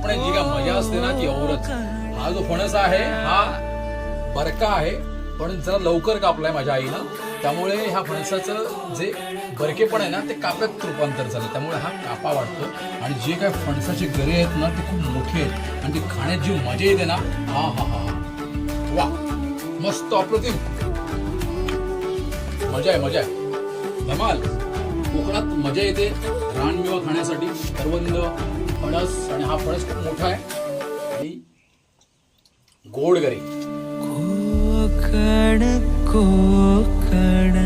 कापण्यात जी काय मजा असते ना ती औरच हा जो फणस आहे हा बरका आहे पण जरा लवकर कापलाय माझ्या आईनं त्यामुळे ह्या फणसाचं जे बरकेपण आहे ना ते काप्यात रूपांतर झालं. त्यामुळे हा कापा वाटतो आणि जे काय फणसाचे गरे आहेत ना ते खूप मोठे आहेत. आणि ते खाण्यात जी मजा येते ना हा हा हा. हा वा. मस्त अप्रतिम मजा आहे मजा आहे. धमाल. कोकणात मजा येते. रानमेवा खाण्यासाठी. करवंद फणस. हा फणस खूप मोठा आहे. आणि गोड गरे. कोकण कोकण.